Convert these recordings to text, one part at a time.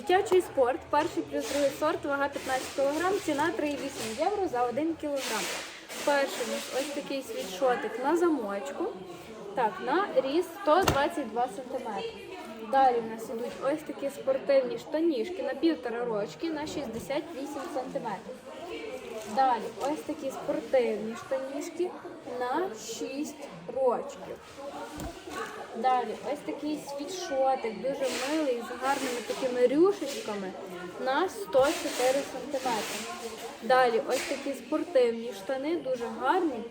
Дитячий спорт, перший плюс другий сорт, вага 15 кг, ціна 3,8 євро за 1 кг. Перший ось такий світшотик на замочку. Так, на ріст 122 см. Далі в нас ідуть ось такі спортивні штанішки на півтора рочки на 68 см. Далі ось такі спортивні штанішки на 6 рочків. Далі ось такий світшотик, дуже милий, з гарними такими рюшечками на 104 см. Далі ось такі спортивні штани, дуже гарні,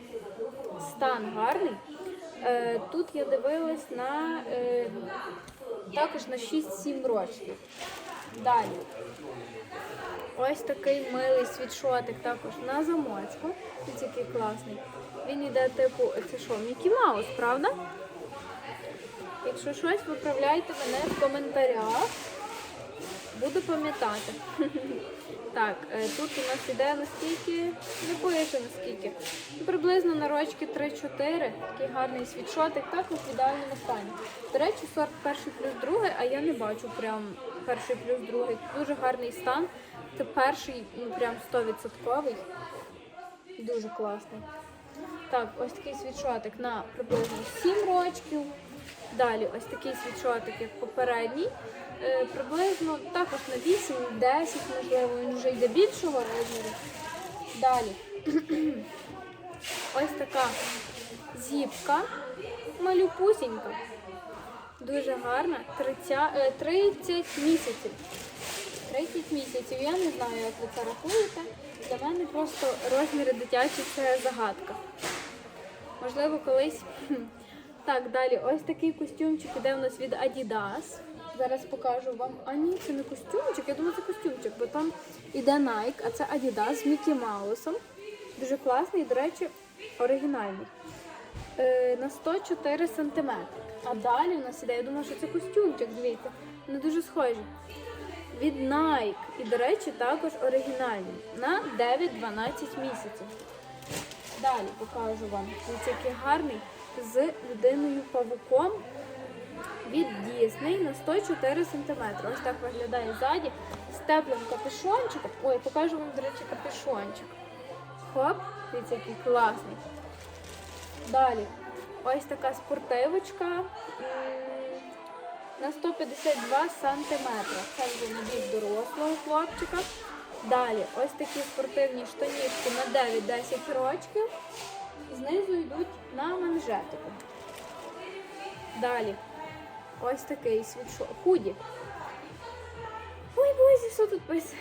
стан гарний. Е, Тут я дивилась на е, також на 6-7 років. Далі. Ось такий милий світшотик також на замочку. Ось який класний. Він йде типу, це що, Мікі Маус, правда? Якщо щось, виправляйте мене в коментарях. Буду пам'ятати. Так, е, тут у нас іде наскільки, не пише наскільки. Приблизно на рочки 3-4. Такий гарний світшотик, також в ідеальному стані. До речі, сорт перший плюс другий, а я не бачу прям перший плюс другий. Дуже гарний стан. Це перший, ну прям 100%. Дуже класний. Так, ось такий світшотик на приблизно 7 рочків. Далі ось такий світшотик, як попередній. Е, приблизно також на 8-10, можливо, він вже йде більшого розміру. Далі. ось така зіпка, малюпусінька. Дуже гарна. 30, е, 30 місяців. 30 місяців. Я не знаю, як ви це рахуєте. Для мене просто розміри дитячі це загадка. Можливо, колись. Так, далі, ось такий костюмчик іде у нас від Adidas. Зараз покажу вам. А ні, це не костюмчик, я думаю, це костюмчик, бо там іде Nike, а це Adidas з Мікі Маусом. Дуже класний, до речі, оригінальний. Е, на 104 см. А далі в нас іде, я думаю, що це костюмчик, дивіться. Вони дуже схожі. Від Nike. І, до речі, також оригінальний. На 9-12 місяців. Далі покажу вам. Дивіться, який гарний з людиною павуком від Disney на 104 см. Ось так виглядає ззаді. З теплим капюшончиком. Ой, покажу вам, до речі, капюшончик. Хоп, дивіться, який класний. Далі. Ось така спортивочка на 152 сантиметри. Це вже набір дорослого хлопчика. Далі ось такі спортивні штанішки на 9-10 рочків. Знизу йдуть на манжетику. Далі ось такий світшот. Худі. Ой, боже, що тут пише?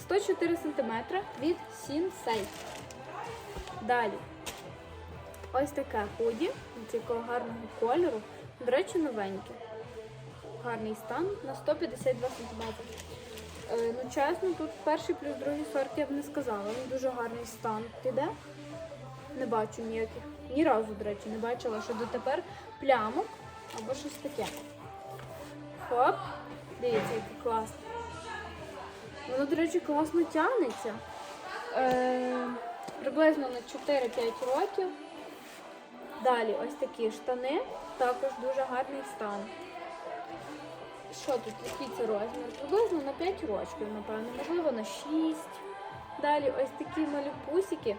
104 см від Сінсей. Далі. Ось таке худі, якого гарного кольору. До речі, новеньке. Гарний стан на 152 см. Е, ну, чесно, тут перший плюс другий сорт я б не сказала. Він дуже гарний стан. Іде? Не бачу ніяких. Ні разу, до речі, не бачила, що дотепер плямок або щось таке. Хоп. Дивіться, який класний. Воно, до речі, класно тягнеться. Е, приблизно на 4-5 років. Далі ось такі штани, також дуже гарний стан. Що тут, який це розмір? Приблизно на 5 років, напевно, можливо, на 6. Далі ось такі малюпусики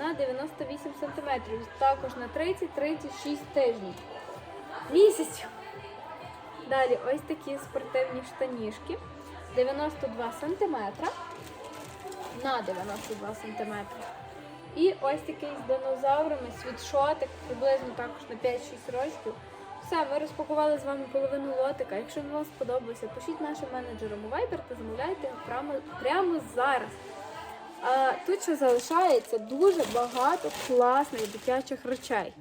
на 98 см, також на 30-36 тижнів. Місяців. Далі ось такі спортивні штанішки 92 см на 92 см. І ось такий з динозаврами, світшотик, приблизно також на 5-6 років. Все, ми розпакували з вами половину лотика. Якщо вам сподобалося, пишіть нашим менеджерам у Viber та замовляйте прямо, прямо зараз. А тут ще залишається дуже багато класних дитячих речей.